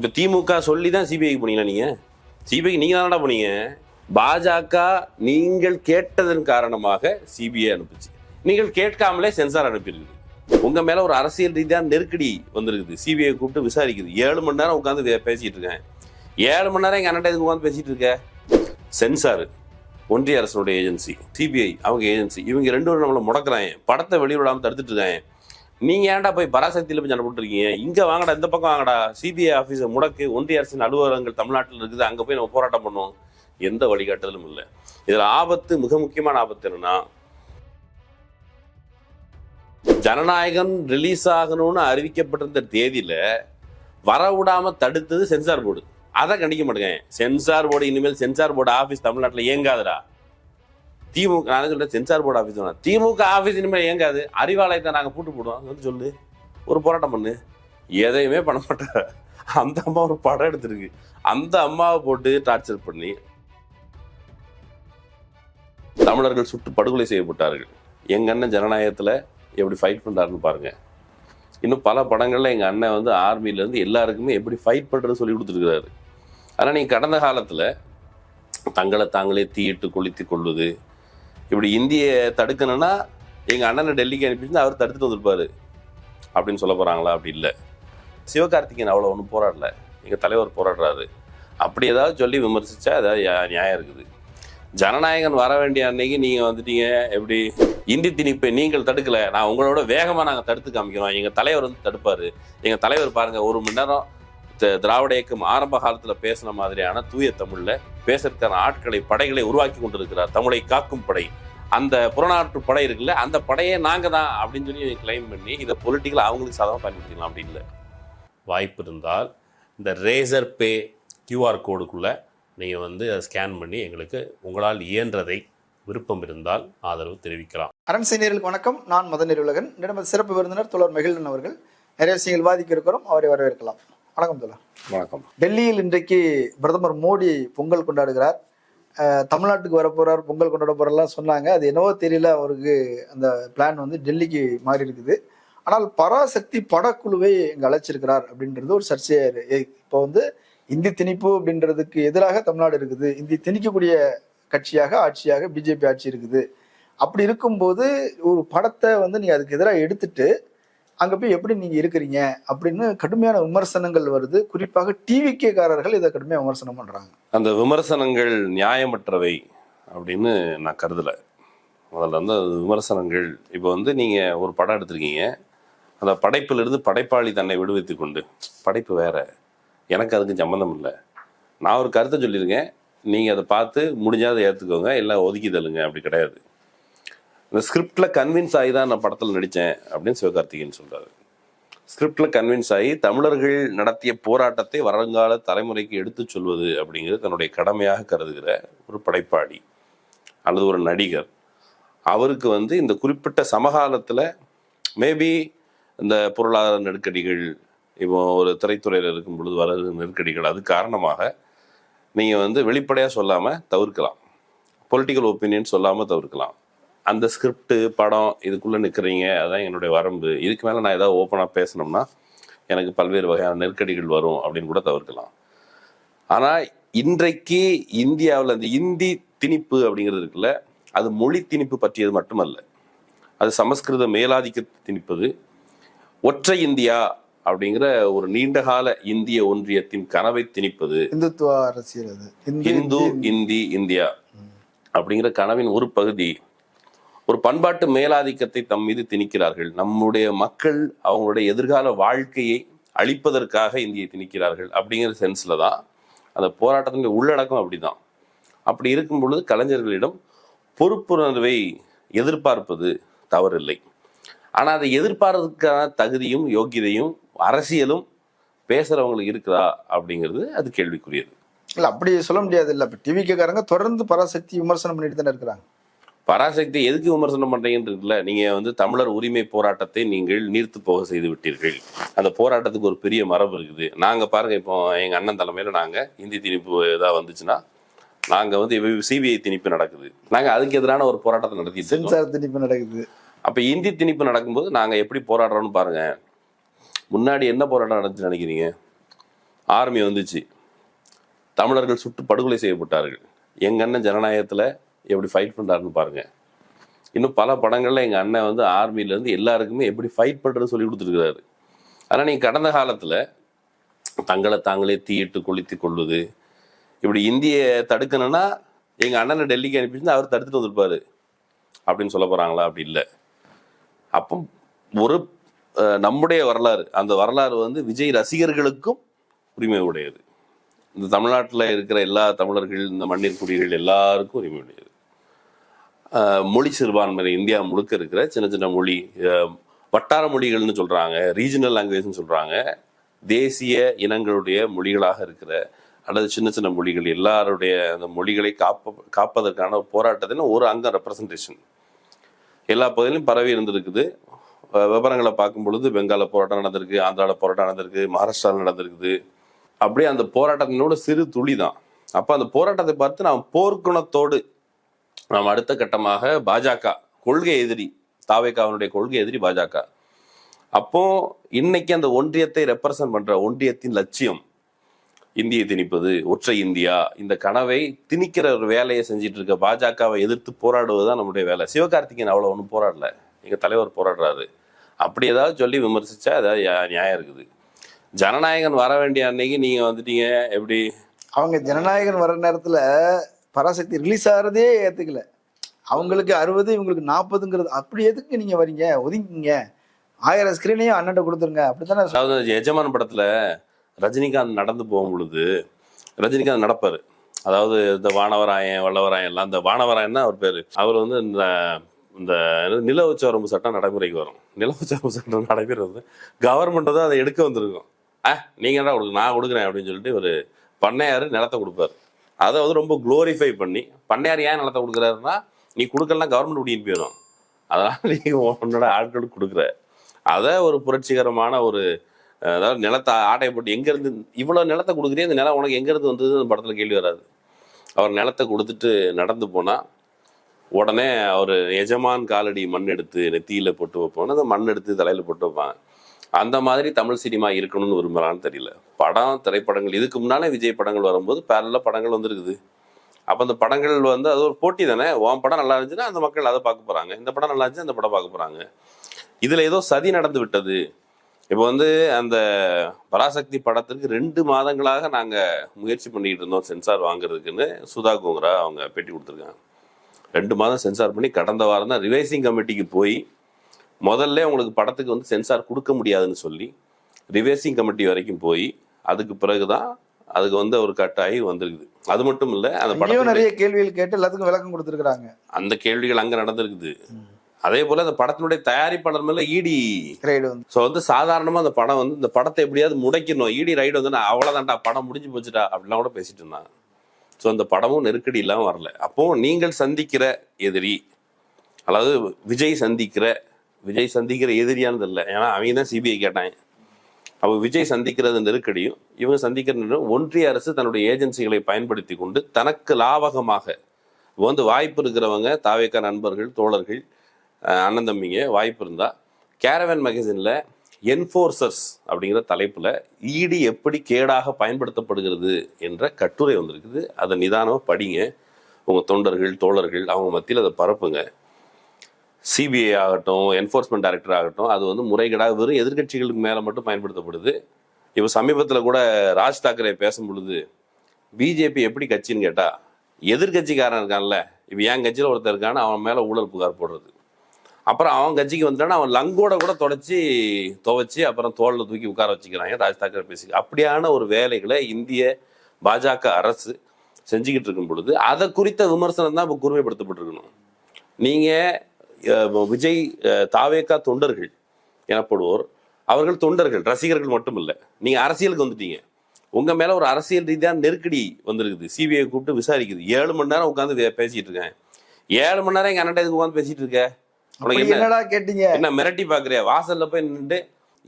இப்போ திமுக சொல்லி தான் சிபிஐக்கு போனீங்களா நீங்க? சிபிஐக்கு நீங்க தானடா போனீங்க? பாஜக நீங்கள் கேட்டதன் காரணமாக சிபிஐ அனுப்புச்சு. நீங்கள் கேட்காமலே சென்சார் அனுப்பியிருக்கு உங்க மேல ஒரு அரசியல் ரீதியான நெருக்கடி வந்திருக்குது. சிபிஐ கூப்பிட்டு விசாரிக்குது. ஏழு மணி நேரம் உட்காந்து பேசிகிட்டு பேசிட்டு இருக்கேன். ஏழு மணி நேரம் எங்க அண்ணன் உட்காந்து பேசிட்டு இருக்க? சென்சார் ஒன்றிய அரசனுடைய ஏஜென்சி சிபிஐ அவங்க ஏஜென்சி இவங்க ரெண்டு பேரும் நம்மளை முடக்கிறாங்க. படத்தை வெளியிடாம தடுத்துட்டு இருக்காங்க. நீங்க ஏன்டா போய் பராசக்தியில போய் சண்டை போட்டுருக்கீங்க? இங்க வாங்கடா இந்த பக்கம் வாங்கடா. சிபிஐ ஆபீஸ் முடக்கு ஒன்றிய அரசின் அலுவலகங்கள் தமிழ்நாட்டில் இருக்குது அங்க போய் நம்ம போராட்டம் பண்ணுவோம். எந்த வழிகாட்டுதலும் இல்லை. இதுல ஆபத்து மிக முக்கியமான ஆபத்து என்னன்னா ஜனநாயகம் ரிலீஸ் ஆகணும்னு அறிவிக்கப்பட்டிருந்த தேதியில வரவிடாம தடுத்தது சென்சார் போர்டு. அதை கண்டிக்க மாட்டேங்க. சென்சார் போர்டு இனிமேல் சென்சார் போர்டு ஆபீஸ் தமிழ்நாட்டில் இயங்காதுடா. திமுக நான் சொல்ல சென்சார் போர்டு ஆஃபீஸ் வேணாம் திமுக ஆஃபீஸ் இனிமேல் இயங்காது. அறிவாலயத்தை நாங்கள் பூட்டு போடுவோம். வந்து சொல்லு. ஒரு போராட்டம் பண்ணு. எதையுமே பண்ண மாட்டார். அந்த அம்மா ஒரு படம் எடுத்திருக்கு. அந்த அம்மாவை போட்டு டார்ச்சர் பண்ணி தமிழர்கள் சுட்டு படுகொலை செய்யப்பட்டார்கள். எங்க அண்ணன் ஜனநாயகத்தில் எப்படி ஃபைட் பண்ணுறாருன்னு பாருங்க. இன்னும் பல படங்கள்ல எங்க அண்ணன் வந்து ஆர்மியிலேருந்து எல்லாருக்குமே எப்படி ஃபைட் பண்றது சொல்லி கொடுத்துருக்குறாரு. ஆனால் நீங்கள் கடந்த காலத்தில் தங்களை தாங்களே தீயிட்டு கொளுத்தி கொள்வது இப்படி இந்திய தடுக்கணும்னா எங்கள் அண்ணனை டெல்லிக்கு அனுப்பிட்டு அவர் தடுத்துட்டு வந்திருப்பாரு. அப்படின்னு சொல்ல போகிறாங்களா அப்படி இல்லை. சிவகார்த்திகேயன் அவ்வளோ ஒன்றும் போராடல. எங்கள் தலைவர் போராடுறாரு. அப்படி ஏதாவது சொல்லி விமர்சித்தா ஏதாவது நியாயம் இருக்குது. ஜனநாயகன் வர வேண்டிய அன்னைக்கு நீங்கள் வந்துட்டீங்க. எப்படி? இந்தி திணிப்பை நீங்கள் தடுக்கலை. நான் உங்களோட வேகமாக நாங்கள் தடுத்து காமிக்கிறோம். எங்கள் தலைவர் வந்து தடுப்பார். எங்கள் தலைவர் பாருங்கள் ஒரு மணி நேரம் திராவிட இயக்கம் ஆரம்ப காலத்துல பேசின மாதிரியான தூய தமிழ்ல பேசுறதுக்கான ஆட்களை படைகளை உருவாக்கி கொண்டிருக்கிறார் தமிழை காக்கும் படை. அந்த புறநாட்டு படை இருக்குல்ல அந்த படையே நாங்க தான் அப்படின்னு சொல்லி கிளைம் பண்ணி இதை பொலிட்டிக்கலாக அவங்களுக்கு சாதகமாக பயன்படுத்திக்கலாம் அப்படி இல்லை. வாய்ப்பு இருந்தால் இந்த ரேசர் பே கியூஆர் கோடுக்குள்ளே நீங்கள் வந்து அதை ஸ்கேன் பண்ணி எங்களுக்கு உங்களால் இயன்றதை விருப்பம் இருந்தால் ஆதரவு தெரிவிக்கலாம். அரண் செய்தியர்களுக்கு வணக்கம். நான் மதன் உலகன் நமது சிறப்பு விருந்தினர் தொடர் மகிழ்ந்தன் அவர்கள். நிறைய விஷயங்கள் விவாதிக்க இருக்கிறோம். அவரை வரவேற்கலாம். வணக்கம் தோழர். வணக்கம். டெல்லியில் இன்றைக்கு பிரதமர் மோடி பொங்கல் கொண்டாடுகிறார். தமிழ்நாட்டுக்கு வரப்போறார் பொங்கல் கொண்டாட போறலாம் சொன்னாங்க. அது என்னவோ தெரியல அவருக்கு அந்த பிளான் வந்து டெல்லிக்கு மாறி இருக்குது ஆனால் பராசக்தி படக்குழுவை இங்க அழைச்சிருக்கிறார் அப்படின்றது ஒரு சர்ச்சையா இப்போ வந்து இந்தி திணிப்பு அப்படின்றதுக்கு எதிராக தமிழ்நாடு இருக்குது. இந்தி திணிக்கக்கூடிய கட்சியாக ஆட்சியாக பிஜேபி ஆட்சி இருக்குது. அப்படி இருக்கும்போது ஒரு படத்தை வந்து நீங்க அதுக்கு எதிராக எடுத்துட்டு அங்க போய் எப்படி நீங்க இருக்கிறீங்க அப்படின்னு கடுமையான விமர்சனங்கள் வருது. குறிப்பாக டிவிக்கேக்காரர்கள் இதை கடுமையாக விமர்சனம் பண்றாங்க. அந்த விமர்சனங்கள் நியாயமற்றவை அப்படின்னு நான் கருதலை. முதல்ல வந்து விமர்சனங்கள். இப்போ வந்து நீங்கள் ஒரு படம் எடுத்திருக்கீங்க. அந்த படைப்பிலிருந்து படைப்பாளி தன்னை விடுவித்து கொண்டு. படைப்பு வேற. எனக்கு அதுக்கு சம்மந்தம் இல்லை. நான் ஒரு கருத்தை சொல்லியிருக்கேன். நீங்கள் அதை பார்த்து முடிஞ்சாத ஏற்றுக்கோங்க இல்லை ஒதுக்கி தள்ளுங்க. அப்படி கிடையாது. இந்த ஸ்கிரிப்டில் கன்வின்ஸ் ஆகி தான் நான் படத்தில் நடித்தேன் அப்படின்னு சிவகார்த்திகேயன் சொல்கிறாரு ஸ்கிரிப்டில் கன்வின்ஸ் ஆகி தமிழர்கள் நடத்திய போராட்டத்தை வருங்கால தலைமுறைக்கு எடுத்துச் சொல்வது அப்படிங்கிறது தன்னுடைய கடமையாக கருதுகிற ஒரு படைப்பாளி அல்லது ஒரு நடிகர். அவருக்கு வந்து இந்த குறிப்பிட்ட சமகாலத்தில் மேபி இந்த பொருளாதார நெருக்கடிகள் இப்போ ஒரு திரைத்துறையில் இருக்கும் பொழுது வர நெருக்கடிகள் அது காரணமாக நீங்கள் வந்து வெளிப்படையாக சொல்லாமல் தவிர்க்கலாம். பொலிட்டிக்கல் ஒப்பீனியன் சொல்லாமல் தவிர்க்கலாம். அந்த ஸ்கிரிப்ட் படம் இதுக்குள்ளே நிற்கிறீங்க அதான் என்னுடைய வரம்பு. இதுக்கு மேலே நான் ஏதாவது ஓப்பனாக பேசணும்னா எனக்கு பல்வேறு வகையான நெருக்கடிகள் வரும் அப்படின்னு கூட தவிர்க்கலாம். ஆனால் இன்றைக்கு இந்தியாவில் அந்த இந்தி திணிப்பு அப்படிங்கிறது இருக்குல்ல அது மொழி திணிப்பு பற்றியது மட்டுமல்ல. அது சமஸ்கிருத மேலாதிக்க திணிப்பது. ஒற்றை இந்தியா அப்படிங்கிற ஒரு நீண்டகால இந்திய ஒன்றியத்தின் கனவை திணிப்பது. இந்துத்துவ அரசியல் இந்து. இந்தி இந்தியா. அப்படிங்கிற கனவின் ஒரு பகுதி. ஒரு பண்பாட்டு மேலாதிக்கத்தை தம் மீது திணிக்கிறார்கள். நம்முடைய மக்கள் அவங்களுடைய எதிர்கால வாழ்க்கையை அழிப்பதற்காக இந்தியை திணிக்கிறார்கள் அப்படிங்கிற சென்ஸில் தான் அந்த போராட்டத்தினுடைய உள்ளடக்கம் அப்படிதான். அப்படி இருக்கும் பொழுது கலைஞர்களிடம் பொறுப்புணர்வை எதிர்பார்ப்பது தவறில்லை. ஆனால் அதை எதிர்பார்ப்பதற்கான தகுதியும் யோக்கியதையும் அரசியலும் பேசுகிறவங்களுக்கு இருக்குதா அப்படிங்கிறது அது கேள்விக்குரியது. இல்லை அப்படி சொல்ல முடியாது. இல்லை இப்போ டிவிக்காரங்க தொடர்ந்து பராசக்தி விமர்சனம் பண்ணிட்டு தானே இருக்கிறாங்க. பராசக்தி எதுக்கு விமர்சனம் பண்றீங்கன்னு இருக்குல்ல நீங்க வந்து தமிழர் உரிமை போராட்டத்தை நீங்கள் நீர்த்து போக செய்து விட்டீர்கள். அந்த போராட்டத்துக்கு ஒரு பெரிய மரபு இருக்குது. நாங்க பாருங்க இப்போ எங்க அண்ணன் தலைமையில நாங்க இந்தி திணிப்பு ஏதாவது வந்துச்சுன்னா நாங்க வந்து சிபிஐ திணிப்பு நடக்குது. நாங்க அதுக்கு எதிரான ஒரு போராட்டத்தை இருக்கோம். சென்சார் திணிப்பு நடக்குது. அப்ப இந்தி திணிப்பு நடக்கும்போது நாங்க எப்படி போராடுறோம்னு பாருங்க. முன்னாடி என்ன போராட்டம் நடந்துச்சு நினைக்கிறீங்க? ஆர்மி வந்துச்சு. தமிழர்கள் சுட்டு படுகொலை செய்யப்பட்டார்கள். எங்க அண்ணன் ஜனநாயகத்துல எப்படி ஃபைட் பண்ணுறாருன்னு பாருங்க. இன்னும் பல படங்களில் எங்கள் அண்ணன் வந்து ஆர்மியிலேருந்து எல்லாருக்குமே எப்படி ஃபைட் பண்ணுறது சொல்லி கொடுத்துருக்குறாரு. ஆனால் நீங்கள் கடந்த காலத்தில் தங்களை தாங்களே தீயிட்டு கொளுத்தி கொள்வது இப்படி இந்தியை தடுக்கணும்னா எங்கள் அண்ணனை டெல்லிக்கு அனுப்பிச்சு அவர் தடுத்துட்டு வந்திருப்பாரு. அப்படின்னு சொல்ல போகிறாங்களா அப்படி இல்லை. அப்போ ஒரு நம்முடைய வரலாறு அந்த வரலாறு வந்து விஜய் ரசிகர்களுக்கும் உரிமை உடையது. இந்த தமிழ்நாட்டில் இருக்கிற எல்லா தமிழர்கள் இந்த மண்ணிற்குடிகள் எல்லாருக்கும் உரிமை உடையது. மொழி சிறுபான்மையினர் இந்தியா முழுக்க இருக்கிற சின்ன சின்ன மொழி வட்டார மொழிகள்னு சொல்கிறாங்க ரீஜனல் லாங்குவேஜ்னு சொல்கிறாங்க தேசிய இனங்களுடைய மொழிகளாக இருக்கிற அல்லது சின்ன சின்ன மொழிகள் எல்லாருடைய அந்த மொழிகளை காப்ப காப்பதற்கான போராட்டத்தின் ஒரு அங்க ரெப்ரசன்டேஷன் எல்லா பகுதியிலும் பரவி இருந்திருக்குது. விவரங்களை பார்க்கும் பொழுது பெங்கால போராட்டம் நடந்திருக்கு ஆந்திராவில் போராட்டம் நடந்திருக்கு மகாராஷ்டிராவில் நடந்திருக்குது. அப்படியே அந்த போராட்டத்தினோட சிறு துளி தான். அப்போ அந்த போராட்டத்தை பார்த்து நான் போர்க்குணத்தோடு நாம் அடுத்த கட்டமாக பாஜக கொள்கை எதிரி தாவேக்காவினுடைய கொள்கை எதிரி பாஜக. அப்போ இன்னைக்கு அந்த ஒன்றியத்தை ரெப்ரசன்ட் பண்ற ஒன்றியத்தின் லட்சியம் இந்தியை திணிப்பது ஒற்றை இந்தியா இந்த கனவை திணிக்கிற ஒரு வேலையை செஞ்சுட்டு இருக்க பாஜகவை எதிர்த்து போராடுவது தான் நம்முடைய வேலை. சிவகார்த்திகேயன் அவ்வளோ ஒன்றும் போராடல. எங்கள் தலைவர் போராடுறாரு. அப்படி ஏதாவது சொல்லி விமர்சிச்சா ஏதாவது நியாயம் இருக்குது. ஜனநாயகன் வர வேண்டிய அன்னைக்கு நீங்கள் வந்துட்டீங்க எப்படி? அவங்க ஜனநாயகன் வர நேரத்தில் பராசக்தி ரிலீஸ் ஆகிறதே ஏற்றுக்கல அவங்களுக்கு அறுபது இவங்களுக்கு நாற்பதுங்கிறது அப்படி எதுக்கு நீங்கள் வரீங்க? ஒதுங்கிங்க ஆயிரம் ஸ்கிரீனையும் அண்ணன் கொடுத்துருங்க. அப்படித்தானே சொ- அதாவது எஜமான் ரஜினிகாந்த் நடந்து போகும் பொழுது ரஜினிகாந்த் நடப்பார். அதாவது இந்த வானவராயன் வல்லவராயன் எல்லாம் இந்த வானவராயன் அவர் பேர். அவர் வந்து இந்த இந்த நில உச்சவரம்பு சட்டம் நடைமுறைக்கு வரும். நில உச்சவரம்பு சட்டம் நடைமுறை கவர்மெண்ட்டை தான் அதை எடுக்க வந்திருக்கும். ஆ நீங்கள் என்ன கொடுங்க நான் கொடுக்குறேன் அப்படின்னு சொல்லிட்டு ஒரு பண்ணையார் நிலத்தை கொடுப்பாரு. அதை வந்து ரொம்ப குளோரிஃபை பண்ணி பண்ணையார் ஏன் நிலத்தை கொடுக்குறாருன்னா நீ கொடுக்கலாம் கவர்மெண்ட் முடியும் போயிடும் அதனால் நீ உன்னோட ஆட்களுக்கு கொடுக்குற. அதை ஒரு புரட்சிகரமான ஒரு அதாவது நிலத்தை ஆட்டை போட்டு எங்கேருந்து இவ்வளோ நிலத்தை கொடுக்குறீங்க இந்த நிலம் உனக்கு எங்கேருந்து வந்தது அந்த படத்தில் கேள்வி வராது. அவர் நிலத்தை கொடுத்துட்டு நடந்து போனால் உடனே அவர் எஜமான் காலடி மண் எடுத்து நெத்தியில் போட்டு வைப்போம்னு அந்த மண் எடுத்து தலையில் போட்டு வைப்பாங்க. அந்த மாதிரி தமிழ் சினிமா இருக்கணும்னு விரும்புகிறான்னு தெரியல. படம் திரைப்படங்கள் இதுக்கு முன்னாலே விஜய் படங்கள் வரும்போது பேரல படங்கள் வந்திருக்குது. அப்போ அந்த படங்கள் வந்து அது ஒரு போட்டி தானே? உன் படம் நல்லா இருந்துச்சுன்னா அந்த மக்கள் அதை பார்க்க போகிறாங்க இந்த படம் நல்லா இருந்துச்சு அந்த படம் பார்க்க போகிறாங்க இதில் ஏதோ சதி நடந்து விட்டது. இப்போ வந்து அந்த பராசக்தி படத்திற்கு ரெண்டு மாதங்களாக நாங்கள் முயற்சி பண்ணிக்கிட்டு இருந்தோம் சென்சார் வாங்குறதுக்குன்னு. சுதா கோங்கரா அவங்க பேட்டி கொடுத்துருக்காங்க. ரெண்டு மாதம் சென்சார் பண்ணி கடந்த வாரம் தான் ரிவைசிங் கமிட்டிக்கு போய் முதல்ல உங்களுக்கு படத்துக்கு வந்து சென்சார் கொடுக்க முடியாதுன்னு சொல்லி ரிவைசிங் கமிட்டி வரைக்கும் போய் அதுக்கு பிறகுதான் அதுக்கு வந்து ஒரு கட்டாயி வந்திருக்குது. அது மட்டும் இல்ல அந்த படத்துடைய நிறைய கேள்விகள் கேட்டு எல்லாத்துக்கும் விளக்கம் கொடுத்துருக்காங்க அந்த கேள்விகள் அங்க நடந்திருக்குது. அதே போல அந்த படத்தினுடைய தயாரிப்பாளர் மேல இடி ரைடு வந்து. ஸோ வந்து சாதாரணமா அந்த படம் வந்து இந்த படத்தை எப்படியாவது முடைக்கணும் இடி ரைடு வந்து நான் அவ்வளவுதான்டா படம் முடிஞ்சு போச்சுடா அப்படிலாம் கூட பேசிட்டு இருந்தாங்க. ஸோ அந்த படமும் நெருக்கடி இல்லாம வரல. அப்போ நீங்கள் சந்திக்கிற எதிரி அதாவது விஜய் சந்திக்கிற விஜய் சந்திக்கிற எதிரியானது இல்லை ஏன்னா அவங்க தான் சிபிஐ கேட்டாங்க. அப்போ விஜய் சந்திக்கிறது நெருக்கடியும் இவங்க சந்திக்கிற ஒன்றிய அரசு தன்னுடைய ஏஜென்சிகளை பயன்படுத்தி கொண்டு தனக்கு லாபகமாக வந்து வாய்ப்பு இருக்கிறவங்க தாவேக்கா நண்பர்கள் தோழர்கள் அண்ணன் தம்பிங்க வாய்ப்பு இருந்தா கேரவன் மேகசினில் என்ஃபோர்சர்ஸ் அப்படிங்கிற தலைப்பில் ஈடி எப்படி கேடாக பயன்படுத்தப்படுகிறது என்ற கட்டுரை வந்திருக்குது. அதை நிதானமாக படிங்க. உங்கள் தொண்டர்கள் தோழர்கள் அவங்க மத்தியில் அதை பரப்புங்க. சிபிஐ ஆகட்டும் என்ஃபோர்ஸ்மெண்ட் டைரக்டர் ஆகட்டும் அது வந்து முறைகேடாக வெறும் எதிர்க்கட்சிகளுக்கு மேலே மட்டும் பயன்படுத்தப்படுது. இப்போ சமீபத்தில் கூட ராஜ் தாக்கரே பேசும் பொழுது பிஜேபி எப்படி கட்சின்னு கேட்டால் எதிர்க்கட்சிக்காரன் இருக்கான்ல இப்போ என் கட்சியில் ஒருத்தர் இருக்கான்னு அவன் மேலே ஊழல் புகார் போடுறது. அப்புறம் அவன் கட்சிக்கு வந்துட்டானா அவன் லங்கோட கூட தொடச்சி துவைச்சி அப்புறம் தோளில் தூக்கி உட்கார வச்சுக்கிறாங்க ராஜ் தாக்கரே பேசி அப்படியான ஒரு வேலைகளை இந்திய பாஜக அரசு செஞ்சுக்கிட்டு இருக்கும் பொழுது அதை குறித்த விமர்சனம் தான் இப்போ கூர்மைப்படுத்தப்பட்டிருக்கணும் நீங்கள் விஜய் தாவேக்கா தொண்டர்கள் எனப்படுவோர். அவர்கள் தொண்டர்கள் ரசிகர்கள் மட்டும் இல்ல நீங்க அரசியலுக்கு வந்துட்டீங்க. உங்க மேல ஒரு அரசியல் ரீதியான நெருக்கடி வந்திருக்குது. சிபிஐ கூப்பிட்டு விசாரிக்குது. ஏழு மணி நேரம் உட்காந்து பேசிட்டு இருக்கேன். ஏழு மணி நேரம் எங்க அண்ணன் உட்காந்து பேசிட்டு இருக்க? உனக்கு என்னடா கேட்டீங்க? என்ன மிரட்டி பாக்குறியா? வாசல்ல போய் நின்னுட்டு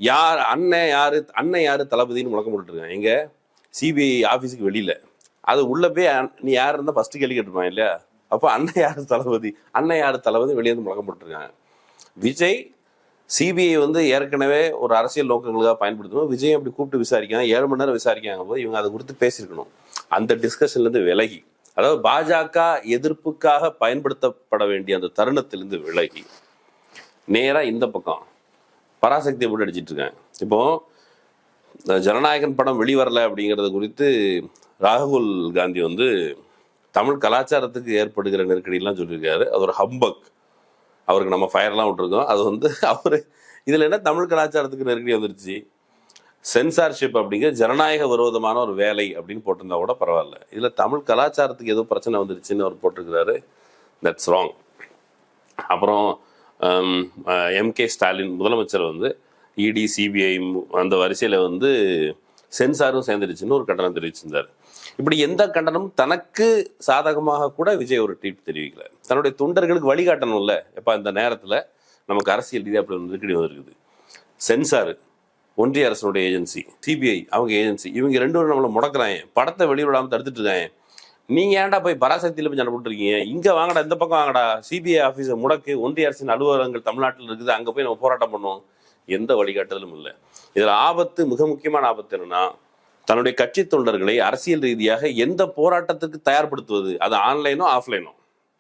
யார் அண்ணன் யாரு அண்ணன் யாரு தளபதினு முழக்கம் போட்டுருக்காங்க எங்க? சிபிஐ ஆபீஸுக்கு வெளியில. அது உள்ள போய் நீ யார் இருந்தா ஃபர்ஸ்ட் கேள்வி கேட்டுருப்பான் இல்லையா? அப்போ அண்ணன் யாரு தளபதி அண்ணன் யாரு தளபதி வெளியே வந்து முழக்கம் போட்டுருக்காங்க. விஜய் சிபிஐ வந்து ஏற்கனவே ஒரு அரசியல் நோக்கங்களுக்காக பயன்படுத்தணும் விஜய் அப்படி கூப்பிட்டு விசாரிக்காங்க ஏழு மணி நேரம் விசாரிக்காங்க போது இவங்க அதை குறித்து பேசியிருக்கணும். அந்த டிஸ்கஷன்லேருந்து விலகி. அதாவது பாஜக எதிர்ப்புக்காக பயன்படுத்தப்பட வேண்டிய அந்த தருணத்திலிருந்து விலகி. நேராக இந்த பக்கம். பராசக்தியை போட்டு அடிச்சிட்டு இருக்காங்க. இப்போ ஜனநாயகன் படம் வெளிவரல அப்படிங்கிறது குறித்து ராகுல் காந்தி வந்து தமிழ் கலாச்சாரத்துக்கு ஏற்படுகிற நெருக்கடியெல்லாம் சொல்லியிருக்காரு. அது ஒரு ஹம்பக் அவருக்கு நம்ம ஃபயர்லாம் விட்டுருக்கோம். அது வந்து அவர் இதில் என்ன தமிழ் கலாச்சாரத்துக்கு நெருக்கடி வந்துருச்சு? சென்சார்ஷிப் அப்படிங்கிற ஜனநாயக விரோதமான ஒரு வேலை அப்படின்னு போட்டிருந்தா கூட பரவாயில்ல. இதில் தமிழ் கலாச்சாரத்துக்கு ஏதோ பிரச்சனை வந்துருச்சுன்னு அவர் போட்டிருக்கிறாரு. தட்ஸ் ராங் அப்புறம் எம்கே ஸ்டாலின் முதலமைச்சர் வந்து இடி சிபிஐ அந்த வரிசையில் வந்து சென்சாரும் சேர்ந்துருச்சுன்னு ஒரு கட்டணம் தெரிவிச்சிருந்தார். இப்படி எந்த கண்டனமும் தனக்கு சாதகமாக கூட விஜய் ஒரு ட்வீட் தெரிவிக்கல. தன்னுடைய தொண்டர்களுக்கு வழிகாட்டணும்ல. எப்போ இந்த நேரத்தில் நமக்கு அரசியல் ரீதியாக அப்படி நெருக்கடி வந்திருக்குது. சென்சார் ஒன்றிய அரசனுடைய ஏஜென்சி சிபிஐ அவங்க ஏஜென்சி இவங்க ரெண்டு பேரும் நம்மளை முடக்கிறாங்க. படத்தை வெளியிடாமல் தடுத்துட்டு இருக்காங்க. நீங்க ஏன்டா போய் பராசக்தியில போய் சண்டை போட்டுருக்கீங்க? இங்க வாங்கடா இந்த பக்கம் வாங்கடா. சிபிஐ ஆஃபீஸை முடக்கு ஒன்றிய அரசின் அலுவலகங்கள் தமிழ்நாட்டில் இருக்குது அங்க போய் நம்ம போராட்டம் பண்ணுவோம். எந்த வழிகாட்டுதலும் இல்லை. இதுல ஆபத்து மிக முக்கியமான ஆபத்து என்னன்னா தன்னுடைய கட்சி தொண்டர்களை அரசியல் ரீதியாக எந்த போராட்டத்துக்கு தயார்படுத்துவது? அது ஆன்லைனோ ஆஃப்லைனோ?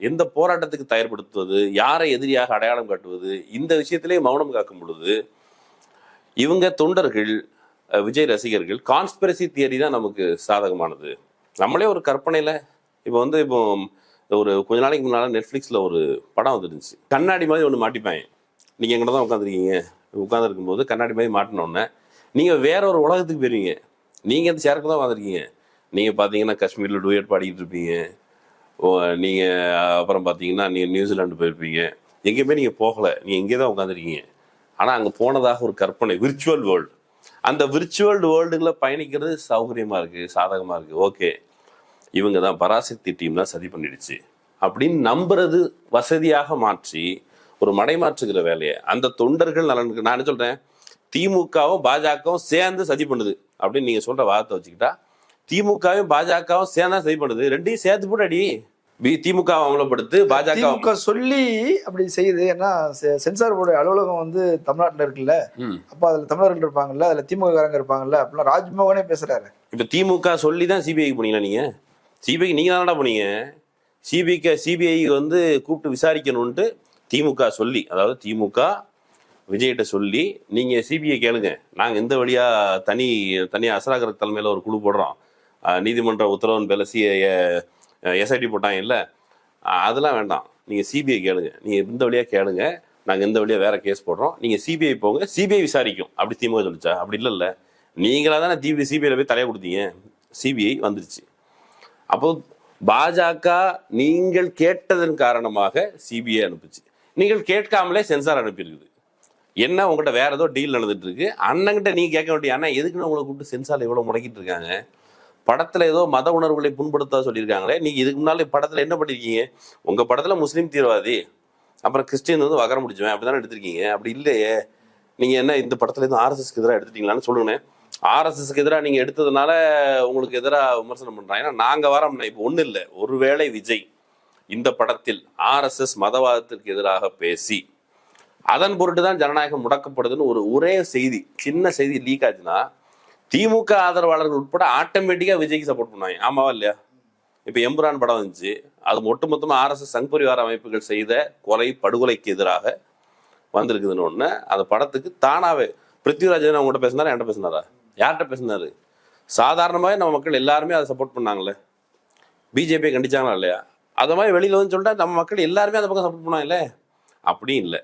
எந்த போராட்டத்துக்கு தயார்படுத்துவது? யாரை எதிரியாக அடையாளம் காட்டுவது? இந்த விஷயத்திலே மௌனம் காக்கும் பொழுது இவங்க தொண்டர்கள் விஜய் ரசிகர்கள் கான்ஸ்பிரசி தியரி தான் நமக்கு சாதகமானது. நம்மளே ஒரு கற்பனையில் இப்போ வந்து இப்போ ஒரு கொஞ்ச நாளைக்கு முன்னால் நெட்ஃப்ளிக்ஸில் ஒரு படம் வந்துருந்துச்சு. கண்ணாடி மாதிரி ஒன்று மாட்டிப்பாங்க நீங்கள் எங்கிட்ட தான் உட்காந்துருக்கீங்க உட்காந்துருக்கும் போது கண்ணாடி மாதிரி மாட்டினோன்னே நீங்கள் வேற ஒரு உலகத்துக்கு போயிருவீங்க. நீங்கள் அந்த சேருக்கு தான் வந்திருக்கீங்க நீங்கள் பார்த்தீங்கன்னா காஷ்மீரில் டூயட் பாடிக்கிட்டு இருப்பீங்க ஓ, அப்புறம் பார்த்தீங்கன்னா நீங்கள் நியூசிலாண்டு போயிருப்பீங்க. எங்கேயுமே நீங்கள் போகலை. நீங்கள் இங்கே தான் உட்காந்துருக்கீங்க ஆனால் அங்கே போனதாக ஒரு கற்பனை விர்ச்சுவல் வேர்ல்டு அந்த விர்ச்சுவல் வேர்ல்டுகளை பயணிக்கிறது சௌகரியமாக இருக்குது சாதகமாக இருக்குது ஓகே. இவங்க தான் பராசக்தி டீம் தான் சதி பண்ணிடுச்சு. அப்படின்னு நம்புறது வசதியாக மாற்றி ஒரு மடைமாற்றுகிற வேலையை. அந்த தொண்டர்கள் நலனுக்கு நான் என்ன சொல்கிறேன் திமுகவும் பாஜகவும் சேர்ந்து சதி பண்ணுது. அப்படின்னு நீங்க சொல்ற வார்த்தை வச்சுக்கிட்டா திமுகவும் பாஜகவும் சேர்ந்தா சதி பண்ணுது. ரெண்டையும் சேர்த்து போட்டு அடி பி திமுக அமலப்படுத்து பாஜக திமுக சொல்லி அப்படி செய்யுது. ஏன்னா சென்சார் போர்டு அலுவலகம் வந்து தமிழ்நாட்டுல இருக்குல்ல. அப்ப அதுல தமிழர்கள் இருப்பாங்கல்ல அதுல திமுக காரங்க இருப்பாங்கல்ல. அப்படிலாம் ராஜ்மோகனே பேசுறாரு. இப்ப திமுக சொல்லி தான் சிபிஐக்கு போனீங்களா நீங்க? சிபிஐக்கு நீங்க தானடா போனீங்க? சிபிஐக்கு சிபிஐ வந்து கூப்பிட்டு விசாரிக்கணும்ட்டு திமுக சொல்லி அதாவது திமுக விஜய்கிட்ட சொல்லி நீங்கள் சிபிஐ கேளுங்க. நாங்கள் இந்த வழியாக தனி தனி அசராகர தலைமையில் ஒரு குழு போடுறோம். நீதிமன்ற உத்தரவின் பேர்ல சி எஸ்ஐடி போட்டாங்க இல்லை? அதெல்லாம் வேண்டாம். நீங்கள் சிபிஐ கேளுங்க. நீங்கள் இந்த வழியாக கேளுங்க. நாங்கள் இந்த வழியாக வேற கேஸ் போடுறோம். நீங்கள் சிபிஐ போங்க. சிபிஐ விசாரிக்கும். அப்படி திமுக சொல்லிச்சா? அப்படி இல்லை நீங்களாக தானே டிவி சிபிஐயில் போய் தலையை கொடுத்தீங்க? சிபிஐ வந்துருச்சு. அப்போ பாஜக நீங்கள் கேட்டதன் காரணமாக சிபிஐ அனுப்புச்சு. நீங்கள் கேட்காமலே சென்சார் அனுப்பியிருக்குது. என்ன உங்கள்கிட்ட வேற ஏதோ டீல் நடந்துட்டு இருக்கு? அண்ணங்கிட்ட நீங்க கேட்க வேண்டிய அண்ணா எதுக்குன்னு உங்களை கூப்பிட்டு சென்சார் இவ்வளோ முடக்கிட்டு இருக்காங்க? படத்துல ஏதோ மத உணர்வுகளை புண்படுத்த சொல்லியிருக்காங்களே. நீங்க இதுக்கு முன்னாலே படத்துல என்ன பண்ணிருக்கீங்க? உங்க படத்துல முஸ்லீம் தீவிரவாதி அப்புறம் கிறிஸ்டின் வந்து வகரம் முடிச்சுவேன் அப்படிதானே எடுத்திருக்கீங்க? அப்படி இல்லையே. நீங்க என்ன இந்த படத்துல எதுவும் ஆர்எஸ்எஸ்க்கு எதிராக எடுத்துட்டீங்களான்னு சொல்லுங்க ஆர்எஸ்எஸ்க்கு எதிராக நீங்க எடுத்ததுனால உங்களுக்கு எதிராக விமர்சனம் பண்றாங்க ஏன்னா நாங்க வரோம்னா இப்போ ஒன்றும் இல்லை ஒருவேளை விஜய் இந்த படத்தில் ஆர்எஸ்எஸ் மதவாதத்திற்கு எதிராக பேசி அதன் பொருட்டு தான் ஜனநாயகம் முடக்கப்படுதுன்னு ஒரு ஒரே செய்தி சின்ன செய்தி லீக் ஆச்சுன்னா திமுக ஆதரவாளர்கள் உட்பட ஆட்டோமேட்டிக்காக விஜய்க்கு சப்போர்ட் பண்ணுவாங்க. ஆமாவா இல்லையா? இப்போ எம்புரான் படம் வந்துச்சு. அது ஒட்டுமொத்தமாக ஆர்எஸ்எஸ் சங் பரிவார அமைப்புகள் செய்த கொலை படுகொலைக்கு எதிராக வந்திருக்குதுன்னு ஒன்று அந்த படத்துக்கு தானாவே பிருத்திவிராஜன் அவங்ககிட்ட பேசினாரா? என்கிட்ட பேசினாரா? யார்கிட்ட பேசினாரு? சாதாரணமாகவே நம்ம மக்கள் எல்லாருமே அதை சப்போர்ட் பண்ணாங்களே. பிஜேபியை கண்டிச்சாங்களா இல்லையா? அது மாதிரி வெளியில் வந்து சொல்லிட்டா நம்ம மக்கள் எல்லாருமே அந்த பக்கம் சப்போர்ட் பண்ணாங்களே அப்படியும் இல்லை.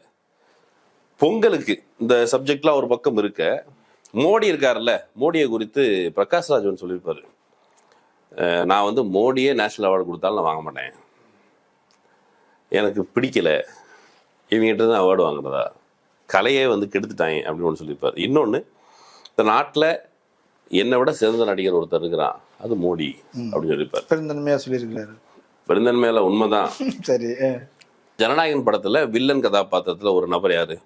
பொங்கலுக்கு இந்த சப்ஜெக்ட்லாம் ஒரு பக்கம் இருக்க. மோடி இருக்காருல்ல மோடியை குறித்து பிரகாஷ் ராஜ் ஒன்று சொல்லியிருப்பாரு. நான் வந்து மோடியே நேஷனல் அவார்டு கொடுத்தாலும் நான் வாங்க மாட்டேன். எனக்கு பிடிக்கல. இவங்ககிட்ட தான் அவார்டு வாங்குறதா கலையே வந்து கெடுத்துட்டாங்க அப்படின்னு ஒன்று சொல்லியிருப்பாரு. இன்னொன்று இந்த நாட்டில் என்னை விட சிறந்த நடிகர் ஒருத்தர் இருக்கிறான். அது மோடி அப்படின்னு சொல்லியிருப்பார். பெருந்தன்மையா சொல்லியிருக்கிறாரு. பெருந்தன்மையில உண்மைதான். சரி. ஜனநாயகன் படத்துல வில்லன் கதாபாத்திரத்துல ஒரு நபர் யாரு?